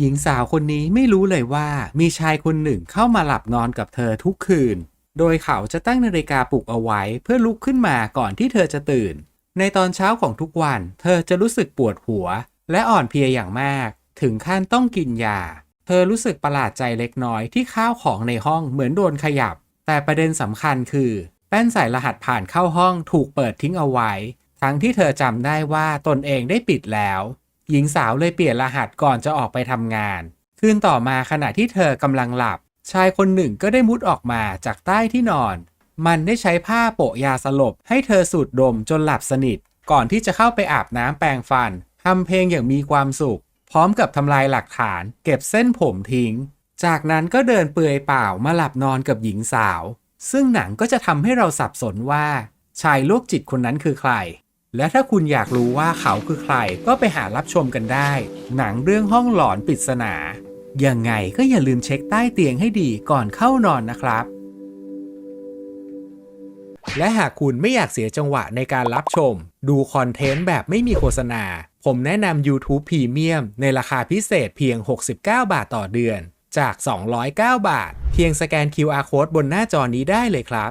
หญิงสาวคนนี้ไม่รู้เลยว่ามีชายคนหนึ่งเข้ามาหลับนอนกับเธอทุกคืน โดยเขาจะตั้งนาฬิกาปลุกเอาไว้เพื่อลุกขึ้นมาก่อนที่เธอจะตื่น ในตอนเช้าของทุกวัน เธอจะรู้สึกปวดหัว และอ่อนเพลียอย่างมาก ถึงขั้นต้องกินยา เธอรู้สึกประหลาดใจเล็กน้อยที่ข้าวของในห้องเหมือนโดนขยับ แต่ประเด็นสำคัญคือแป้นใส่รหัสผ่านเข้าห้องถูกเปิดทิ้งเอาไว้ ทั้งที่เธอจำได้ว่าตนเองได้ปิดแล้ว หญิงสาวเลยเปลี่ยนรหัสก่อนจะออกไปทำงาน คืนต่อมาขณะที่เธอกำลังหลับ ชายคนหนึ่งก็ได้มุดออกมาจากใต้ที่นอน มันได้ใช้ผ้าโปะยาสลบ ให้เธอสูดดมจนหลับสนิท ก่อนที่จะเข้าไปอาบน้ำแปรงฟันทำเพลงอย่างมีความสุข พร้อมกับทำลายหลักฐาน เก็บเส้นผมทิ้ง จากนั้นก็เดินเปลือยเปล่ามาหลับนอนกับหญิงสาว ซึ่งหนังก็จะทำให้เราสับสนว่า ชายโรคจิตคนนั้นคือใคร และถ้าคุณอยากรู้ว่าเขาคือใครก็ไปหารับชมกันได้ หนังเรื่องห้องหลอนปริศนา ยังไงก็อย่าลืมเช็คใต้เตียงให้ดีก่อนเข้านอนนะครับ และหากคุณไม่อยากเสียจังหวะในการรับชม ดูคอนเทนต์แบบไม่มีโฆษณา ผมแนะนำ YouTube Premium ในราคาพิเศษเพียง 69 บาทต่อเดือน จาก 209 บาท เพียงสแกน QR Code บนหน้าจอนี้ได้เลยครับ